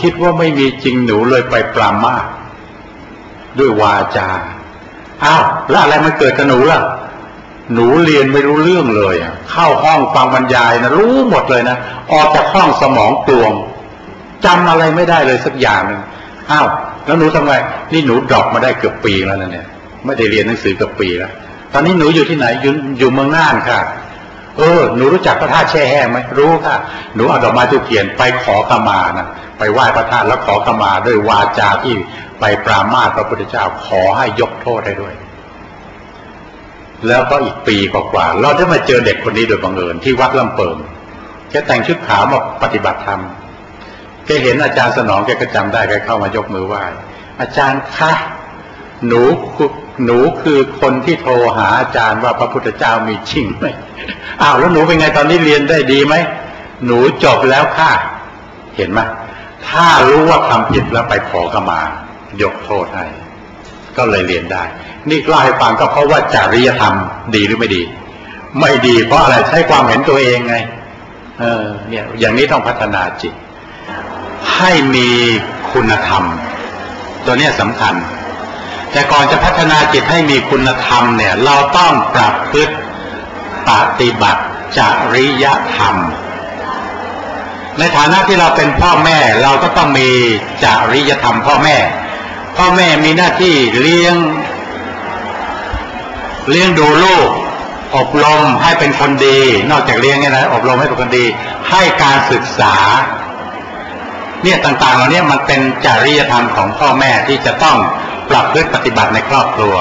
คิดว่าไม่มีจริงหนูเลยไปปรามาด้วยวาจาอ้าวแล้วอะไรมันเกิดกับหนูล่ะ หนูเรียนไม่รู้เรื่องเลยอะเข้าห้องฟังบรรยายนะรู้หมดเลยนะออกจากห้องสมองกลวงจำอะไรไม่ได้เลยสักอย่างหนึ่งอ้าวแล้วหนูทำไงนี่หนูดรอปมาได้เกือบปีแล้วนะเนี่ย ไม่ได้เรียนหนังสือเกือบปีแล้วตอนนี้หนูอยู่ที่ไหนอยู่อยู่เมืองน่านค่ะ เออหนูรู้จักพระธาตุแช่แห้งไหมรู้ค่ะ หนูเอาดอกไม้ทุกเขียนไปขอขมานะไปไหว้พระธาตุแล้วขอขมาด้วยวาจาที่ไปปรามาสพระพุทธเจ้าขอให้ยกโทษให้ด้วย แล้วก็อีกปีกว่าๆเราได้มาเจอเด็กคนนี้โดยบังเอิญที่วัดลำเปิงแกแต่งชุดขาวมาปฏิบัติธรรมแกเห็นอาจารย์สนองแกก็จำได้แกเข้ามายกมือไหว้อาจารย์คะหนู หนูคือคนที่โทรหาอาจารย์ว่าพระพุทธเจ้ามีจริงไหมอ้าวแล้วหนูเป็นไงตอนนี้เรียนได้ดีไหมหนูจบแล้วค่ะ เห็นไหมถ้ารู้ว่าทำผิดแล้วไปขอขมา ยกโทษให้ก็เลยเรียนได้ นี่เล่าให้ฟังก็เพราะว่าจริยธรรมดีหรือไม่ดี ไม่ดีเพราะอะไรใช้ความเห็นตัวเองไง เออ เนี่ย อย่างนี้ต้องพัฒนาจิต ให้มีคุณธรรม ตัวเนี้ยสำคัญ แต่ก่อนจะพัฒนาจิตให้มีคุณธรรมเนี่ย เราต้องปรับพฤติปฏิบัติจริยธรรม ในฐานะที่เราเป็นพ่อแม่ เราก็ต้องมีจริยธรรม พ่อแม่ พ่อแม่มีหน้าที่เลี้ยง เลี้ยงดูลูก อบรมให้เป็นคนดี นอกจากเลี้ยงเนี่ยนะอบรมให้เป็นคนดี ให้การศึกษา เนี่ยต่างๆเหล่านี้มันเป็นจริยธรรมของพ่อแม่ที่จะต้อง ปรับพฤติปฏิบัติในครอบครัว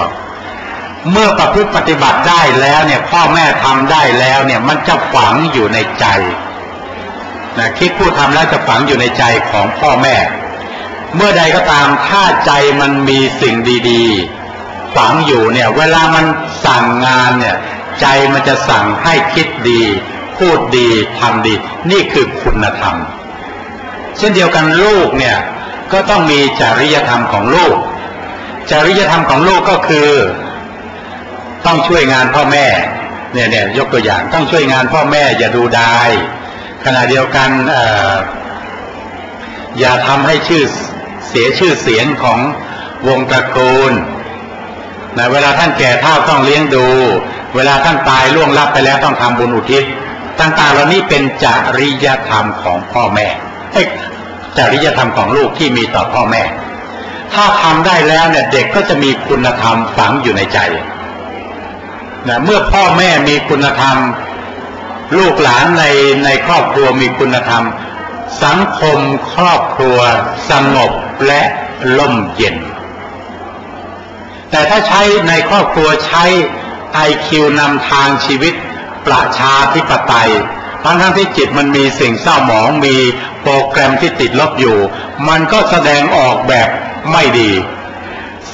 เมื่อประพฤติปฏิบัติได้แล้วเนี่ยพ่อแม่ทำได้แล้วเนี่ยมันจะฝังอยู่ในใจนะคิดพูดทำแล้วจะฝังอยู่ในใจของพ่อแม่ เมื่อใดก็ตามถ้าใจมันมีสิ่งดีๆ ฝังอยู่เนี่ยเวลามันสั่งงานเนี่ยใจมันจะสั่งให้คิดดี พูดดีทำดี นี่คือคุณธรรม เช่นเดียวกันลูกเนี่ยก็ต้องมีจริยธรรมของลูก จริยธรรมของลูกก็คือ ต้องช่วยงานพ่อแม่เนี่ยเนี่ยยกตัวอย่างต้องช่วยงานพ่อแม่อย่าดูดายขณะเดียวกันอย่าทำให้ชื่อเสียชื่อเสียงของวงตระกูลนะเวลาท่านแก่เท่าต้องเลี้ยงดู เวลาท่านตายล่วงลับไปแล้วต้องทำบุญอุทิศต่างๆเหล่านี้เป็นจริยธรรมของพ่อแม่จริยธรรมของลูกที่มีต่อพ่อแม่ ถ้าทำได้แล้วเนี่ยเด็กก็จะมีคุณธรรมฝังอยู่ในใจนะเมื่อพ่อแม่มีคุณธรรม ลูกหลานในในครอบครัวมีคุณธรรม สังคมครอบครัวสงบและล่มเย็น แต่ถ้าใช้ในครอบครัวใช้ไอคิวนำทางชีวิต ประชาธิปไตยทั้งทั้งที่จิตมันมีสิ่งเศร้าหมองมีโปรแกรมที่ติดลบอยู่ มันก็แสดงออกแบบ ไม่ดี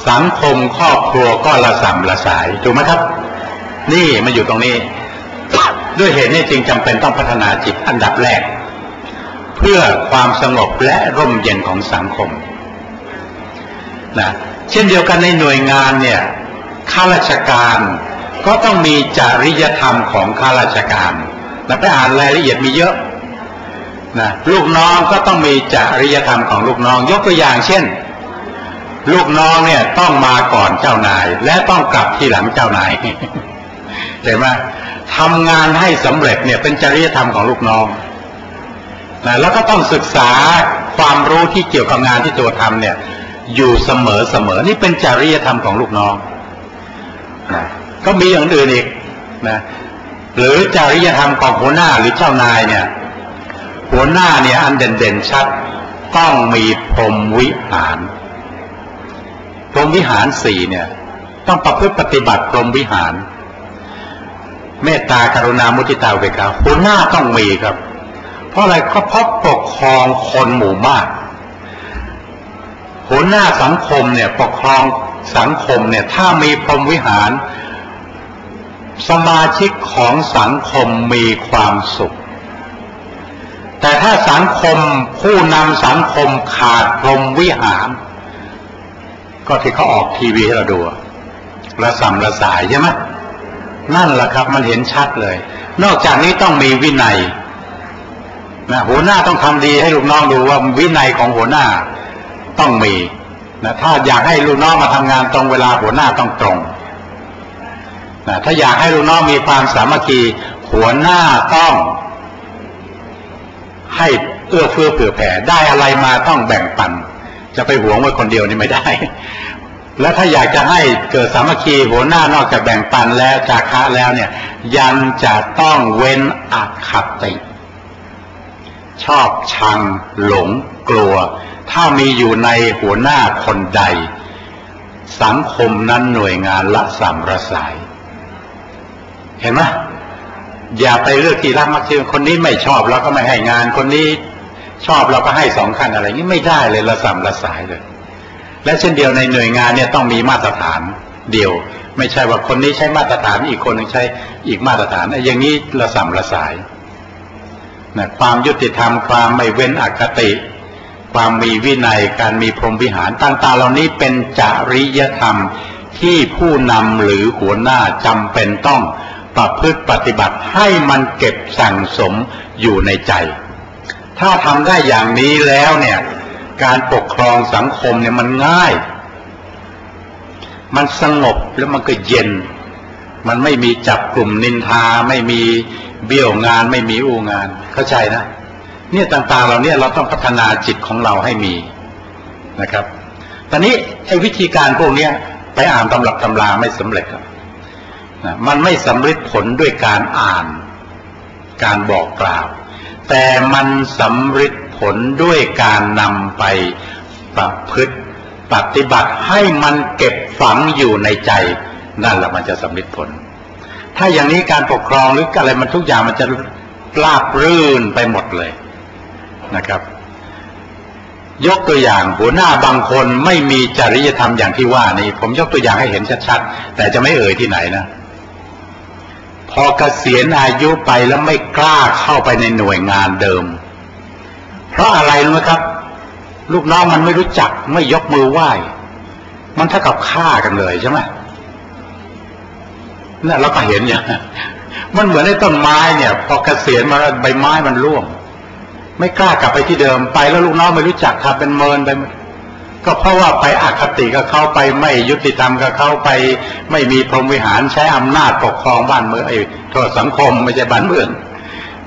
สังคมครอบครัวก็ละสัมละสายถูกไหมครับ นี่มันอยู่ตรงนี้ ด้วยเหตุนี้จึงจำเป็นต้องพัฒนาจิตอันดับแรก เพื่อความสงบและร่มเย็นของสังคมนะเช่นเดียวกันในหน่วยงานเนี่ยข้าราชการก็ต้องมีจริยธรรมของข้าราชการนะไปอ่านรายละเอียดมีเยอะนะลูกน้องก็ต้องมีจริยธรรมของลูกน้อง ยกตัวอย่างเช่น ลูกน้องเนี่ยต้องมาก่อนเจ้านาย และต้องกลับทีหลังเจ้านายเห็นไหมทำงานให้สำเร็จเนี่ยเป็นจริยธรรมของลูกน้องนะแล้วก็ต้องศึกษาความรู้ที่เกี่ยวกับงานที่ตัวทำเนี่ย อยู่เสมอเสมอนี่เป็นจริยธรรมของลูกน้องนะก็มีอย่างอื่นอีกนะหรือจริยธรรมของหัวหน้าหรือเจ้านายเนี่ย หัวหน้าเนี่ยอันเด่นๆชัดต้องมีพรมวิหาร มวิหารสี่เนี่ย ต้องประพฤติปฏิบัติพรหมวิหาร เมตตากรุณามุทิตาเวกาหัวหน้าต้องมีครับ เพราะอะไรก็เพราะปกครองคนหมู่มากหัวหน้าสังคมเนี่ยปกครองสังคมเนี่ย ถ้ามีพรหมวิหาร สมาชิกของสังคมมีความสุข แต่ถ้าสังคมผู้นำสังคมขาดพรหมวิหาร ก็ที่เขาออกทีวีให้เราดูระสำระสายใช่ไหมนั่นแหละครับ มันเห็นชัดเลย นอกจากนี้ต้องมีวินัยนะหัวหน้าต้องทำดีให้ลูกน้องดูว่าวินัยของหัวหน้าต้องมีนะถ้าอยากให้ลูกน้องมาทำงานตรงเวลาหัวหน้าต้องตรงนะถ้าอยากให้ลูกน้องมีความสามัคคีหัวหน้าต้อง ให้เอื้อเฟื้อเผื่อแผ่ได้อะไรมาต้องแบ่งปัน จะไปหวงไว้คนเดียวนี่ไม่ได้ และถ้าอยากจะให้เกิดสามัคคีหัวหน้านอกจากแบ่งปันแล้วจาคะแล้วเนี่ย ยังจะต้องเว้นอคติ ชอบชัง หลง กลัว ถ้ามีอยู่ในหัวหน้าคนใด สังคมนั้นหน่วยงานละสามระสาย เห็นไหมอย่าไปเลือกที่รักมักชื่คนนี้ไม่ชอบเราก็ไม่ให้งานคนนี้ ชอบเราก็ให้สองขั้นอะไรนี้ไม่ได้เลยละสามระสายเลย และเช่นเดียวในหน่วยงานเนี่ยต้องมีมาตรฐานเดียว ไม่ใช่ว่าคนนี้ใช้มาตรฐานอีกคนหนึ่งใช้อีกมาตรฐานอย่างนี้ละสามระสายนะความยุติธรรมความไม่เว้นอคติ ความมีวินัยการมีพรหมวิหารต่างๆเหล่านี้เป็นจริยธรรมที่ผู้นำหรือหัวหน้าจำเป็นต้องประพฤติปฏิบัติให้มันเก็บสั่งสมอยู่ในใจ ถ้าทำได้อย่างนี้แล้วเนี่ย การปกครองสังคมเนี่ยมันง่าย มันสงบแล้วมันก็เย็น มันไม่มีจับกลุ่มนินทา ไม่มีเบี้ยวงาน ไม่มีอู้งาน เข้าใจนะเนี่ยต่างๆเราเนี่ยเราต้องพัฒนาจิตของเราให้มีนะครับ ตอนนี้ไอ้วิธีการพวกเนี้ยไปอ่านตำรับตำราไม่สำเร็จครับมันไม่สำเร็จผลด้วยการอ่าน การบอกกล่าว แต่มันสำเร็จผลด้วยการนำไปประพฤติปฏิบัติให้มันเก็บฝังอยู่ในใจ นั่นแหละมันจะสำเร็จผล ถ้าอย่างนี้การปกครองหรืออะไรมันทุกอย่างมันจะราบรื่นไปหมดเลยนะครับ ยกตัวอย่างหัวหน้าบางคนไม่มีจริยธรรมอย่างที่ว่านี้ ผมยกตัวอย่างให้เห็นชัดๆแต่จะไม่เอ่ยที่ไหนนะ พอเกษียณอายุไปแล้วไม่กล้าเข้าไปในหน่วยงานเดิม เพราะอะไรรู้ไหมครับ ลูกน้องมันไม่รู้จักไม่ยกมือไหว้ มันเท่ากับฆ่ากันเลยใช่ไหมนั่นเราก็เห็นอย่างมันเหมือนในต้นไม้เนี่ย พอเกษียณมาใบไม้มันร่วง ไม่กล้ากลับไปที่เดิมไปแล้วลูกน้องไม่รู้จักครับเป็นเมินไป ก็เพราะว่าไปอคติกับเขาไปไม่ยุติธรรมกับเขาไป ไม่มีพรหมวิหารใช้อำนาจปกครองบ้านเมืองไอ้โทษสังคมไม่ใช่บ้านเมือง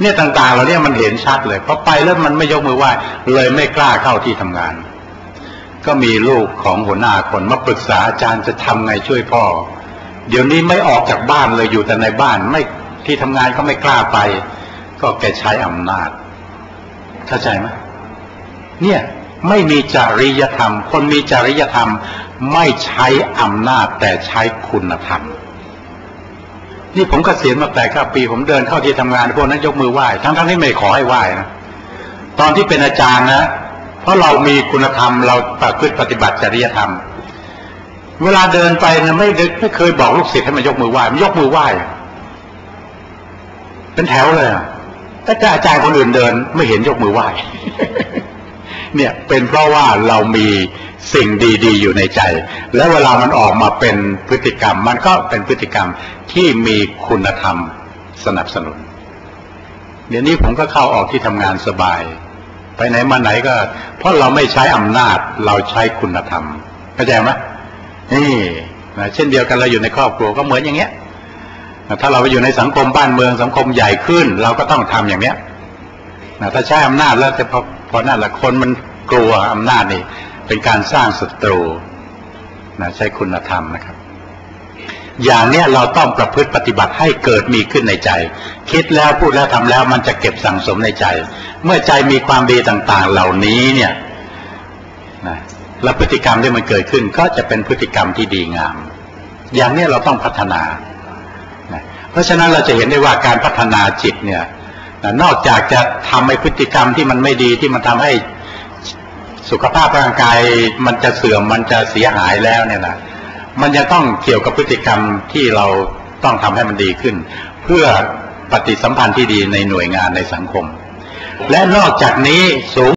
เนี่ยต่างๆเราเนี่ยมันเห็นชัดเลยพอไปแล้วมันไม่ยกมือไหว้เลยไม่กล้าเข้าที่ทำงาน ก็มีลูกของหัวหน้าคนมาปรึกษาอาจารย์จะทำไงช่วยพ่อ เดี๋ยวนี้ไม่ออกจากบ้านเลยอยู่แต่ในบ้านไม่ที่ทำงานก็ไม่กล้าไป ก็แกใช้อำนาจเข้าใจไหมเนี่ย ไม่มีจริยธรรม คนมีจริยธรรมไม่ใช้อำนาจแต่ใช้คุณธรรม นี่ผมกเกษียณมาแปดเก้าปี ผมเดินเข้าที่ทำงานพวกนั้นยกมือไหว้ทั้งทั้งที่ไม่ขอให้ไหว้นะตอนที่เป็นอาจารย์นะเพราะเรามีคุณธรรมเราประพฤติปฏิบัติจริยธรรม เวลาเดินไปนะไม่ไม่เคยบอกลูกศิษย์ให้มันยกมือไหว้มันยกมือไหว้เป็นแถวเลยแต่อาจารย์คนอื่นเดิน ไม่เห็นยกมือไหว้ เนี่ยเป็นเพราะว่าเรามีสิ่งดีๆ อยู่ในใจ และเวลามันออกมาเป็นพฤติกรรม มันก็เป็นพฤติกรรมที่มีคุณธรรมสนับสนุน เดี๋ยวนี้ผมก็เข้าออกที่ทำงานสบาย ไปไหนมาไหนก็ เพราะเราไม่ใช้อำนาจเราใช้คุณธรรมเข้าใจไหมนี่นะเช่นเดียวกันเราอยู่ในครอบครัวก็เหมือนอย่างเงี้ยถ้าเราไปอยู่ในสังคมบ้านเมืองสังคมใหญ่ขึ้น เราก็ต้องทำอย่างเนี้ยนะถ้าใช้อำนาจแล้วจะพอ เพอนั่นแหละคนมันกลัวอำนาจนี่ เป็นการสร้างศัตรูนะใช้คุณธรรมนะครับ อย่างเนี้ยเราต้องประพฤติปฏิบัติให้เกิดมีขึ้นในใจ คิดแล้วพูดแล้วทำแล้วมันจะเก็บสั่งสมในใจ เมื่อใจมีความดีต่าง ๆ เหล่านี้เนี่ยนะและพฤติกรรมที่มันเกิดขึ้นก็จะเป็นพฤติกรรมที่ดีงาม อย่างนี้เราต้องพัฒนานะเพราะฉะนั้นเราจะเห็นได้ว่าการพัฒนาจิตเนี่ย นอกจากจะทำให้พฤติกรรมที่มันไม่ดีที่มันทำให้สุขภาพร่างกายมันจะเสื่อมมันจะเสียหายแล้วเนี่ยนะมันจะต้องเกี่ยวกับพฤติกรรมที่เราต้องทำให้มันดีขึ้น เพื่อปฏิสัมพันธ์ที่ดีในหน่วยงานในสังคม และนอกจากนี้สูง